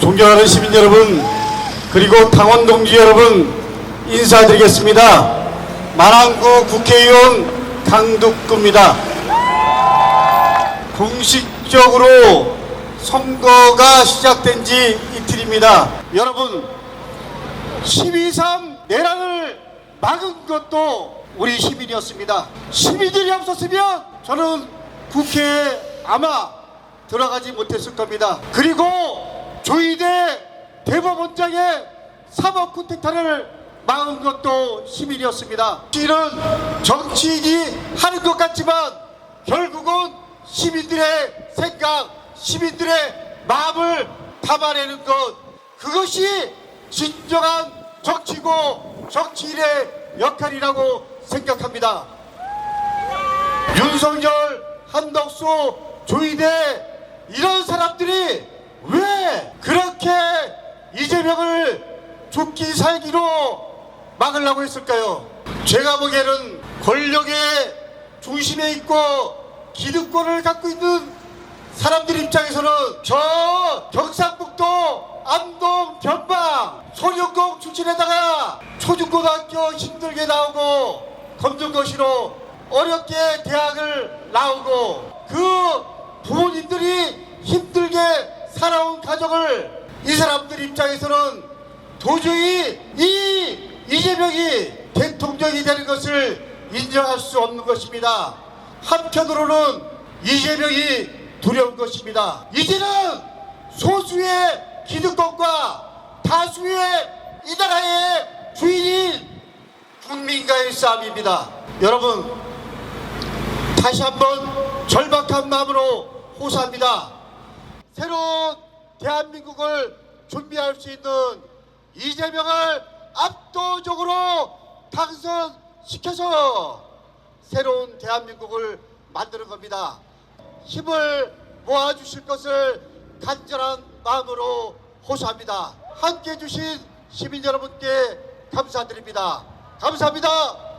존경하는 시민 여러분, 그리고 당원 동지 여러분, 인사드리겠습니다. 마랑구 국회의원 강덕구입니다. 공식적으로 선거가 시작된 지 이틀입니다. 여러분, 12.3 내란을 막은 것도 우리 시민이었습니다. 시민들이 없었으면 저는 국회에 아마 들어가지 못했을 겁니다. 그리고 조희대 대법원장의 사법 쿠데타를 막은 것도 시민이었습니다. 이는 정치인이 하는 것 같지만 결국은 시민들의 생각, 시민들의 마음을 담아내는 것 그것이 진정한 정치고 정치인의 역할이라고 생각합니다. 윤석열, 한덕수, 조희대 이런 사람들이 왜 그렇게 이재명을 죽기 살기로 막으려고 했을까요? 제가 보기에는 권력의 중심에 있고 기득권을 갖고 있는 사람들 입장에서는 저 경상북도 안동 변방 소년공 출신에다가 초중고등학교 힘들게 나오고 검정고시로 어렵게 대학을 나오고 그 부모님들이 힘들게 살아온 가정을 이 사람들 입장에서는 도저히 이 이재명이 대통령이 되는 것을 인정할 수 없는 것입니다. 한편으로는 이재명이 두려운 것입니다. 이제는 소수의 기득권과 다수의 이 나라의 주인인 국민과의 싸움입니다. 여러분 다시 한번 절박한 마음으로 호소합니다. 새로운 대한민국을 준비할 수 있는 이재명을 압도적으로 당선시켜서 새로운 대한민국을 만드는 겁니다. 힘을 모아주실 것을 간절한 마음으로 호소합니다. 함께 해주신 시민 여러분께 감사드립니다. 감사합니다.